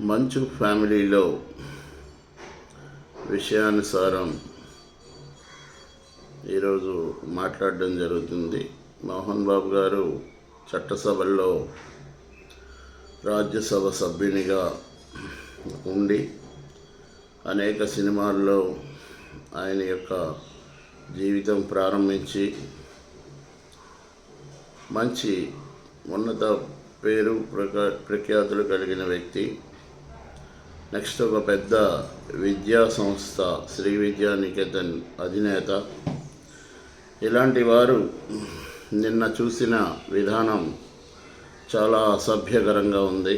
మంచు ఫ్యామిలీలో విషయానుసారం ఈరోజు మాట్లాడడం జరుగుతుంది. మోహన్ బాబు గారు చట్టసభల్లో రాజ్యసభ సభ్యునిగా ఉండి అనేక సినిమాల్లో ఆయన యొక్క జీవితం ప్రారంభించి మంచి ఉన్నత పేరు ప్రఖ్యాతులు కలిగిన వ్యక్తి. నెక్స్ట్ ఒక పెద్ద విద్యా సంస్థ శ్రీ విద్యా నికేతన్ అధినేత. ఇలాంటి వారు నిన్న చూసిన విధానం చాలా అసభ్యకరంగా ఉంది.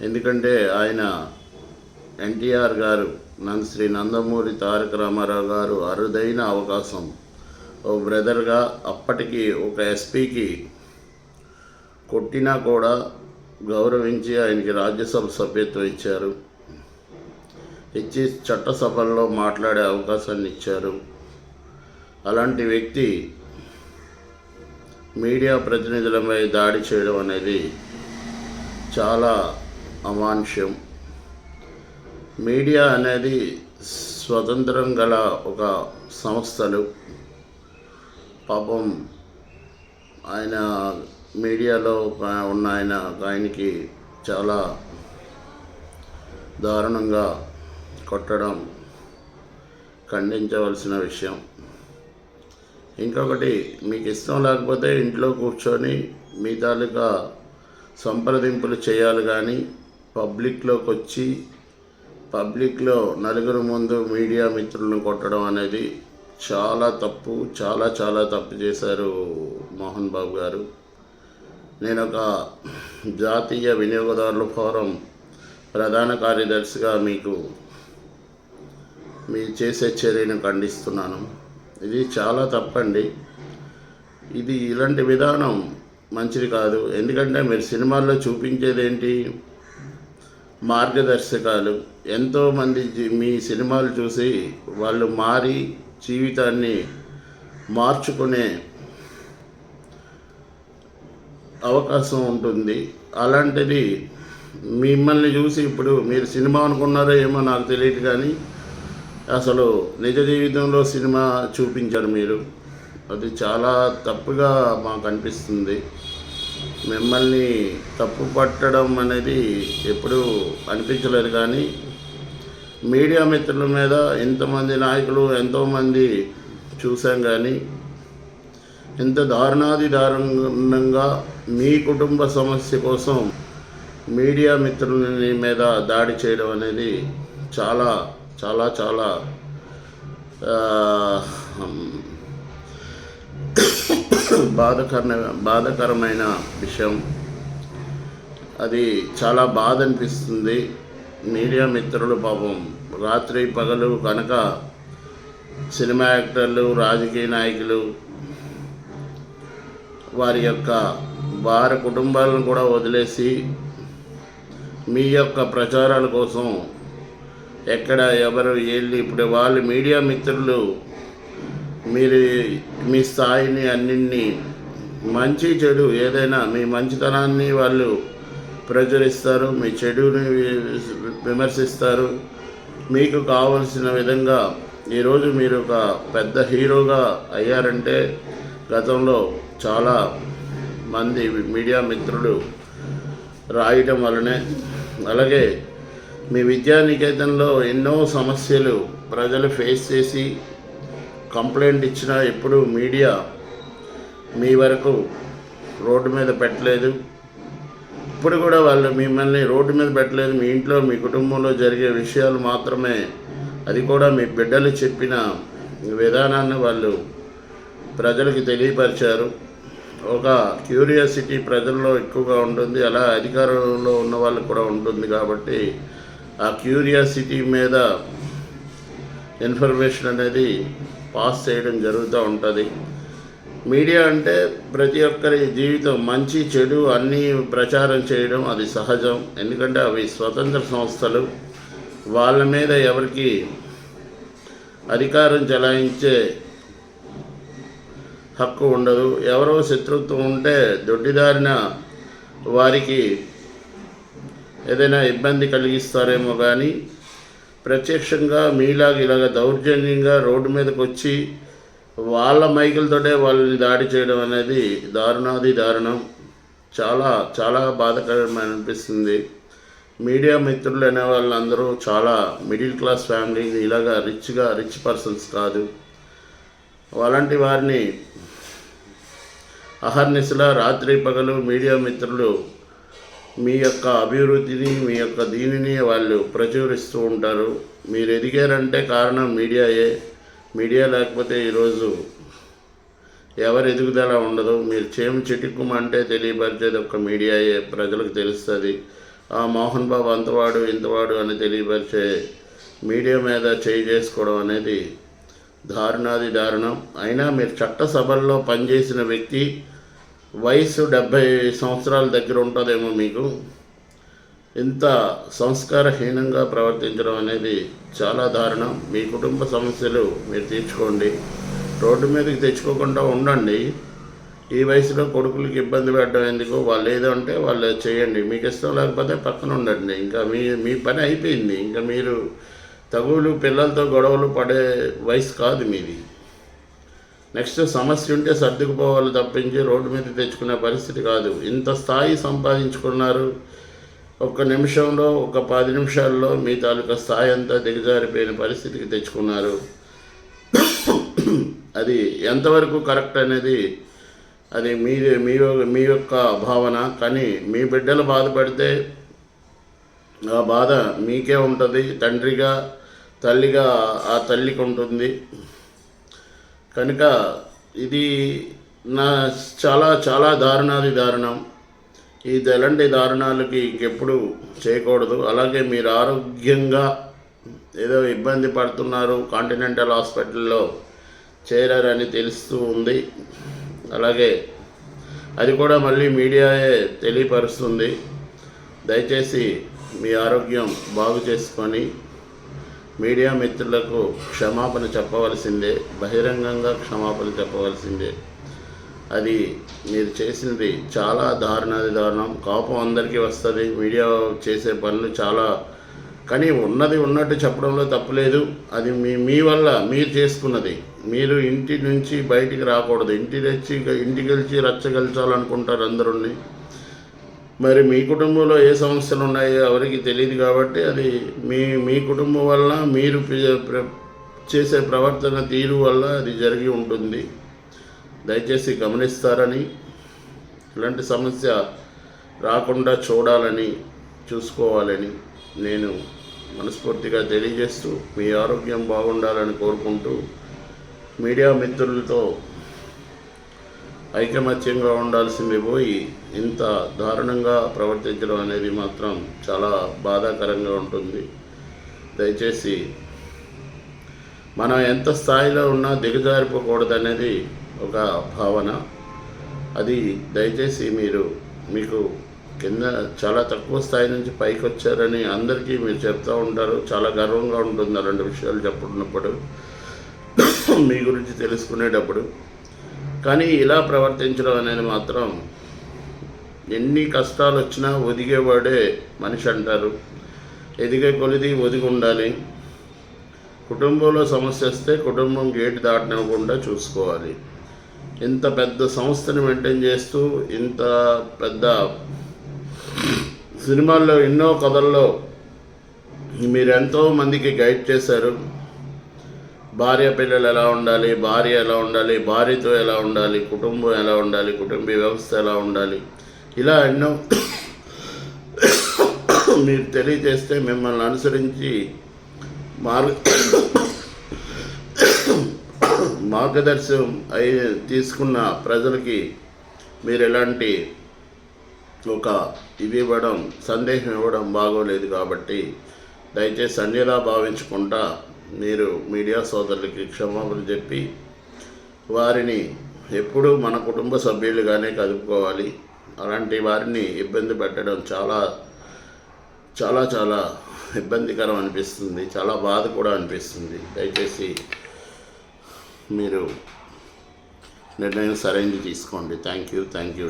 ఎందుకంటే ఆయన ఎన్టీఆర్ గారు నన్ను శ్రీ నందమూరి తారక రామారావు గారు అరుదైన అవకాశం. ఓ బ్రదర్గా అప్పటికి ఒక ఎస్పీకి కొట్టినా కూడా గౌరవించి ఆయనకి రాజ్యసభ సభ్యత్వం ఇచ్చారు. ఇచ్చి చట్టసభల్లో మాట్లాడే అవకాశాన్ని ఇచ్చారు. అలాంటి వ్యక్తి మీడియా ప్రతినిధులపై దాడి చేయడం అనేది చాలా అమానుష్యం. మీడియా అనేది స్వతంత్రం గల ఒక సంస్థలు. పాపం ఆయన మీడియాలో ఒక- ఉన్న ఆయన ఆయనకి చాలా దారుణంగా కొట్టడం ఖండించవలసిన విషయం. ఇంకొకటి మీకు ఇష్టం లేకపోతే ఇంట్లో కూర్చొని మీ తాలూకా సంప్రదింపులు చేయాలి కానీ పబ్లిక్లోకి వచ్చి పబ్లిక్లో నలుగురు ముందు మీడియా మిత్రులను కొట్టడం అనేది చాలా తప్పు చాలా చాలా తప్పు చేశారు మోహన్ బాబు గారు. నేను ఒక జాతీయ వినియోగదారుల ఫోరం ప్రధాన కార్యదర్శిగా మీకు మీ చేసే చర్యను ఖండిస్తున్నాను. ఇది చాలా తప్పండి. ఇది ఇలాంటి విధానం మంచిది కాదు. ఎందుకంటే మీరు సినిమాల్లో చూపించేది ఏంటి మార్గదర్శకాలు ఎంతోమంది మీ సినిమాలు చూసి వాళ్ళు మారి జీవితాన్ని మార్చుకునే అవకాశం ఉంటుంది. అలాంటిది మిమ్మల్ని చూసి ఇప్పుడు మీరు సినిమా అనుకున్నారో ఏమో నాకు తెలియదు కానీ అసలు నిజ జీవితంలో సినిమా చూపించారు మీరు. అది చాలా తప్పుగా మాకు అనిపిస్తుంది. మిమ్మల్ని తప్పు పట్టడం అనేది ఎప్పుడూ అనిపించలేదు కానీ మీడియా మిత్రుల మీద ఎంతమంది నాయకులు ఎంతోమంది చూసాం కానీ ఎంత దారుణాది దారుణంగా మీ కుటుంబ సమస్య కోసం మీడియా మిత్రులని మీద దాడి చేయడం అనేది చాలా చాలా చాలా ఆ, బాధకర బాధకరమైన విషయం. అది చాలా బాధ అనిపిస్తుంది. మీడియా మిత్రులు పాపం రాత్రి పగలు కనుక సినిమా యాక్టర్లు రాజకీయ నాయకులు వారి యొక్క వారి కుటుంబాలను కూడా వదిలేసి మీ యొక్క ప్రచారాల కోసం ఎక్కడ ఎవరు వెళ్ళి ఇప్పుడు వాళ్ళు మీడియా మిత్రులు మీరు మీ స్థాయిని అన్నింటినీ మంచి చెడు ఏదైనా మీ మంచితనాన్ని వాళ్ళు ప్రచురిస్తారు మీ చెడుని విమర్శిస్తారు. మీకు కావలసిన విధంగా ఈరోజు మీరు ఒక పెద్ద హీరోగా అయ్యారంటే గతంలో చాలా మంది మీడియా మిత్రులు రాయటం వలనే అలాగే మీ విద్యానికేతన్లో ఎన్నో సమస్యలు ప్రజలు ఫేస్ చేసి కంప్లైంట్ ఇచ్చినా ఎప్పుడు మీడియా మీ వరకు రోడ్డు మీద పెట్టలేదు. ఇప్పుడు కూడా వాళ్ళు మిమ్మల్ని రోడ్డు మీద పెట్టలేదు మీ ఇంట్లో మీ కుటుంబంలో జరిగే విషయాలు మాత్రమే. అది కూడా మీ బిడ్డలు చెప్పిన విధానాన్ని వాళ్ళు ప్రజలకు తెలియపరిచారు. ఒక క్యూరియాసిటీ ప్రజల్లో ఎక్కువగా ఉంటుంది. అలా అధికారంలో ఉన్న వాళ్ళకు కూడా ఉంటుంది కాబట్టి ఆ క్యూరియాసిటీ మీద ఇన్ఫర్మేషన్ అనేది పాస్ చేయడం జరుగుతూ ఉంటుంది. మీడియా అంటే ప్రతి ఒక్కరి జీవితం మంచి చెడు అన్నీ ప్రచారం చేయడం అది సహజం. ఎందుకంటే అవి స్వతంత్ర సంస్థలు. వాళ్ళ మీద ఎవరికి అధికారం చెలాయించే హక్కు ఉండదు. ఎవరో శత్రుత్వం ఉంటే దొడ్డిదారిన వారికి ఏదైనా ఇబ్బంది కలిగిస్తారేమో కానీ ప్రత్యక్షంగా మీలాగ ఇలాగ దౌర్జన్యంగా రోడ్డు మీదకి వచ్చి వాళ్ళ మైకులతోటే వాళ్ళని దాడి చేయడం అనేది దారుణాది దారుణం. చాలా చాలా బాధకరమైన అనిపిస్తుంది. మీడియా మిత్రులు అనే వాళ్ళందరూ చాలా మిడిల్ క్లాస్ ఫ్యామిలీ ఇలాగా రిచ్గా రిచ్ పర్సన్స్ కాదు. అలాంటి వారిని అహర్నిశల రాత్రి పగలు మీడియా మిత్రులు మీ యొక్క అభివృద్ధిని మీ యొక్క దీనిని వాళ్ళు ప్రచురిస్తూ ఉంటారు. మీరు ఎదిగారంటే కారణం మీడియాయే. మీడియా లేకపోతే ఈరోజు ఎవరి ఎదుగుదల ఉండదు. మీరు చేము చిటిక్కుమంటే తెలియపరిచేది ఒక మీడియాయే. ప్రజలకు తెలుస్తుంది. ఆ మోహన్ బాబు అంతవాడు ఇంతవాడు అని తెలియపరిచే మీడియా మీద చేయి చేసుకోవడం అనేది దారుణాది దారుణం. అయినా మీరు చట్టసభల్లో పనిచేసిన వ్యక్తి వయసు డెబ్భై సంవత్సరాల దగ్గర ఉంటుందేమో మీకు. ఇంత సంస్కారహీనంగా ప్రవర్తించడం అనేది చాలా దారుణం. మీ కుటుంబ సమస్యలు మీరు తీర్చుకోండి. రోడ్డు మీదకి తెచ్చుకోకుండా ఉండండి. ఈ వయసులో కొడుకులకి ఇబ్బంది పెట్టడం ఎందుకు? వాళ్ళు ఏదో అంటే వాళ్ళు చేయండి. మీకు ఇష్టం లేకపోతే పక్కన ఉండండి. ఇంకా మీ మీ పని అయిపోయింది. ఇంకా మీరు తగులు పిల్లలతో గొడవలు పడే వయసు కాదు మీది. నెక్స్ట్ సమస్య ఉంటే సర్దుకుపోవాలి తప్పించి రోడ్డు మీద తెచ్చుకునే పరిస్థితి కాదు. ఇంత స్థాయి సంపాదించుకున్నారు. ఒక్క నిమిషంలో ఒక పది నిమిషాల్లో మీ తాలూకా స్థాయి అంతా దిగజారిపోయిన పరిస్థితికి తెచ్చుకున్నారు. అది ఎంతవరకు కరెక్ట్ అనేది అది మీ మీ మీ యొక్క భావన. కానీ మీ బిడ్డలు బాధపడితే ఆ బాధ మీకే ఉంటుంది. తండ్రిగా తల్లిగా ఆ తల్లికి ఉంటుంది. కనుక ఇది నా చాలా చాలా దారుణాది దారుణం. ఇది ఎలాంటి దారుణాలకి ఇంకెప్పుడు చేయకూడదు. అలాగే మీరు ఆరోగ్యంగా ఏదో ఇబ్బంది పడుతున్నారు కాంటినెంటల్ హాస్పిటల్లో చేరారని తెలుస్తూ ఉంది. అలాగే అది కూడా మళ్ళీ మీడియాయే తెలియపరుస్తుంది. దయచేసి మీ ఆరోగ్యం బాగు చేసుకొని మీడియా మిత్రులకు క్షమాపణ చెప్పవలసిందే బహిరంగంగా క్షమాపణ చెప్పవలసిందే. అది మీరు చేసినది చాలా దారుణాది దారుణం. కోపం అందరికీ వస్తుంది మీడియా చేసే పనులు చాలా. కానీ ఉన్నది ఉన్నట్టు చెప్పడంలో తప్పులేదు అది మీ మీ వల్ల మీరు చేసుకున్నది. మీరు ఇంటి నుంచి బయటికి రాకూడదు. ఇంటి తెచ్చి ఇంటికి వెళ్ళి రచ్చగలిచాలనుకుంటారు అందరుని. మరి మీ కుటుంబంలో ఏ సమస్యలు ఉన్నాయో ఎవరికి తెలియదు కాబట్టి అది మీ మీ కుటుంబం వల్ల మీరు ప్ర- చేసే ప్రవర్తన తీరు వల్ల అది జరిగి ఉంటుంది. దయచేసి గమనిస్తారని ఇలాంటి సమస్య రాకుండా చూడాలని చూసుకోవాలని నేను మనస్ఫూర్తిగా తెలియజేస్తూ మీ ఆరోగ్యం బాగుండాలని కోరుకుంటూ మీడియా మిత్రులతో ఐకమత్యంగా ఉండాల్సింది పోయి ఇంత దారుణంగా ప్రవర్తించడం అనేది మాత్రం చాలా బాధాకరంగా ఉంటుంది. దయచేసి మనం ఎంత స్థాయిలో ఉన్నా దిగజారిపోకూడదనేది ఒక భావన. అది దయచేసి మీరు మీకు కింద చాలా తక్కువ స్థాయి నుంచి పైకి వచ్చారని అందరికీ మీరు చెప్తూ ఉంటారు. చాలా గర్వంగా ఉంటుంది ఆ రెండు విషయాలు చెప్పుకున్నప్పుడు మీ గురించి తెలుసుకునేటప్పుడు. కానీ ఇలా ప్రవర్తించడం అనేది మాత్రం ఎన్ని కష్టాలు వచ్చినా ఒదిగేవాడే మనిషి అంటారు. ఎదిగే కొలిది ఒదిగి ఉండాలి కుటుంబంలో సమస్య వస్తే కుటుంబం గేటు దాటనివ్వకుండా చూసుకోవాలి. ఇంత పెద్ద సంస్థని మెయింటైన్ చేస్తూ ఇంత పెద్ద సినిమాల్లో ఎన్నో కథల్లో మీరు ఎంతో మందికి గైడ్ చేశారు. భార్య పిల్లలు ఎలా ఉండాలి భార్య ఎలా ఉండాలి భార్యతో ఎలా ఉండాలి కుటుంబం ఎలా ఉండాలి కుటుంబ వ్యవస్థ ఎలా ఉండాలి? ఇలా ఎన్నో మీరు తెలియజేస్తే మిమ్మల్ని అనుసరించి మార్గ మార్గదర్శనం అయి తీసుకున్న ప్రజలకి మీరు ఎలాంటి ఒక ఇది ఇవ్వడం సందేశం ఇవ్వడం బాగోలేదు కాబట్టి దయచేసి అన్నిలా భావించకుండా మీరు మీడియా సోదరులకి క్షమాపణ చెప్పి వారిని ఎప్పుడూ మన కుటుంబ సభ్యులుగానే కలుపుకోవాలి. అలాంటి వారిని ఇబ్బంది పెట్టడం చాలా చాలా చాలా ఇబ్బందికరం అనిపిస్తుంది. చాలా బాధ కూడా అనిపిస్తుంది. దయచేసి మీరు నిర్ణయం సరైనది తీసుకోండి. Thank you thank you